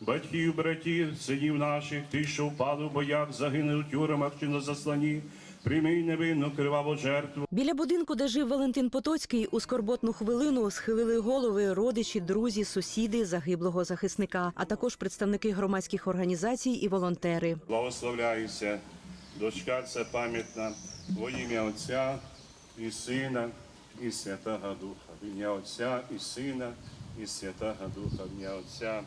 батьків, братів, синів наших, тих, що впали в боях, загинули в тюрмах чи на засланні. Прийми невинну криваву жертву. Біля будинку, де жив Валентин Потоцький, у скорботну хвилину схилили голови родичі, друзі, сусіди загиблого захисника, а також представники громадських організацій і волонтери. Благословляюся, дочка ця пам'ятна, во ім'я Отця і Сина, і Святого Духа. В ім'я Отця і Сина, і Святого Духа. В ім'я Отця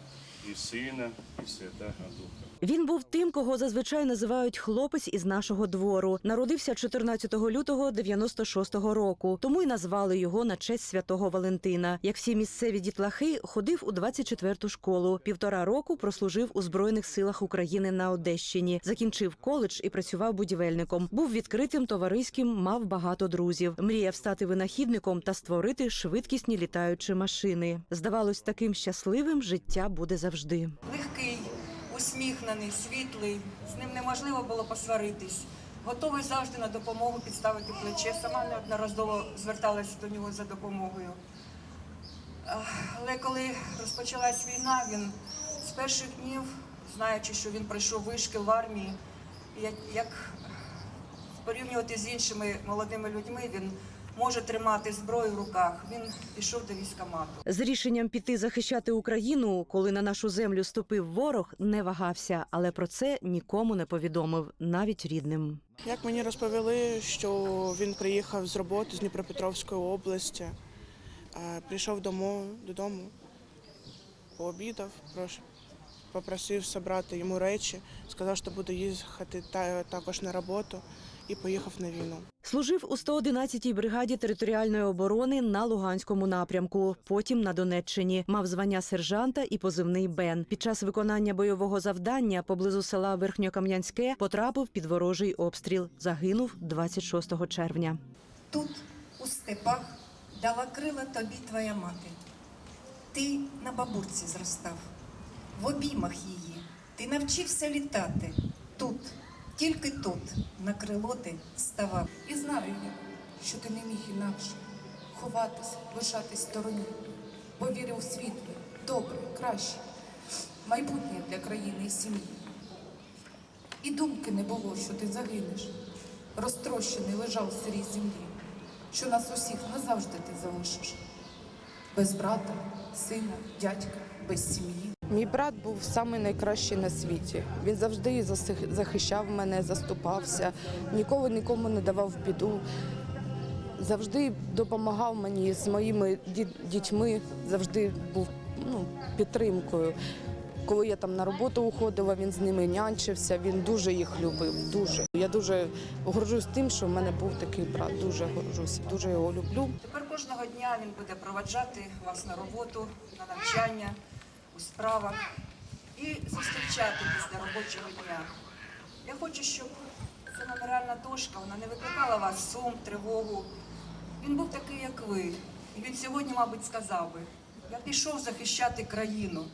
і Сина, і Святого Духа. Він був тим, кого зазвичай називають хлопець із нашого двору. Народився 14 лютого 96-го року, тому й назвали його на честь святого Валентина. Як всі місцеві дітлахи, ходив у 24-ту школу. Півтора року прослужив у збройних силах України на Одещині. Закінчив коледж і працював будівельником. Був відкритим, товариським, мав багато друзів. Мріяв стати винахідником та створити швидкісні літаючі машини. Здавалось, таким щасливим життя буде завжди. легкий, усміхнений, світлий. З ним неможливо було посваритись. Готовий завжди на допомогу підставити плече. Сама неодноразово зверталася до нього за допомогою. Але коли розпочалась війна, він з перших днів, знаючи, що він пройшов вишкіл в армії, як, порівнювати з іншими молодими людьми, він може тримати зброю в руках. Він пішов до військкомату. З рішенням піти захищати Україну, коли на нашу землю ступив ворог, не вагався, але про це нікому не повідомив, навіть рідним. Як мені розповіли, що він приїхав з роботи з Дніпропетровської області, е, прийшов дому, додому, пообідав, попросив зібрати йому речі, сказав, що буде їхати також на роботу і поїхав на війну. Служив у 111-й бригаді територіальної оборони на Луганському напрямку, потім на Донеччині. Мав звання сержанта і позивний Бен. Під час виконання бойового завдання поблизу села Верхньокам'янське потрапив під ворожий обстріл. Загинув 26 червня. Тут, у степах, дала крила тобі твоя мати. Ти на бабурці зростав, в обіймах її. Ти навчився літати. Тут, тільки тут, на крило ти ставав. І знаю я, що ти не міг інакше ховатись, лишатись стороні, бо вірив у світле, добре, краще, майбутнє для країни і сім'ї. І думки не було, що ти загинеш, розтрощений лежав в сирій землі, що нас усіх назавжди ти залишиш, без брата, сина, дядька, без сім'ї. Мій брат був самий найкращий на світі. Він завжди засих- захищав мене, заступався, ніколи нікому не давав біду. Завжди допомагав мені з моїми дітьми, завжди був ну, підтримкою. Коли я там на роботу уходила, він з ними нянчився, він дуже їх любив. Дуже. Я дуже горжусь тим, що в мене був такий брат. Дуже горжуся, дуже його люблю. Тепер кожного дня він буде проваджати вас на роботу, на навчання, у справах і зустрічати після робочого дня. Я хочу, щоб ця меморіальна дошка вона не викликала вас сум, тривогу. Він був такий, як ви. І він сьогодні, мабуть, сказав би: я пішов захищати країну,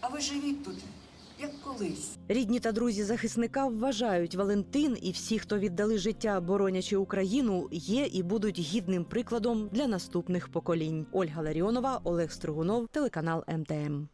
а ви живіть тут, як колись. Рідні та друзі захисника вважають, Валентин і всі, хто віддали життя, боронячи Україну, є і будуть гідним прикладом для наступних поколінь. Ольга Ларіонова, Олег Стригунов, телеканал МТМ.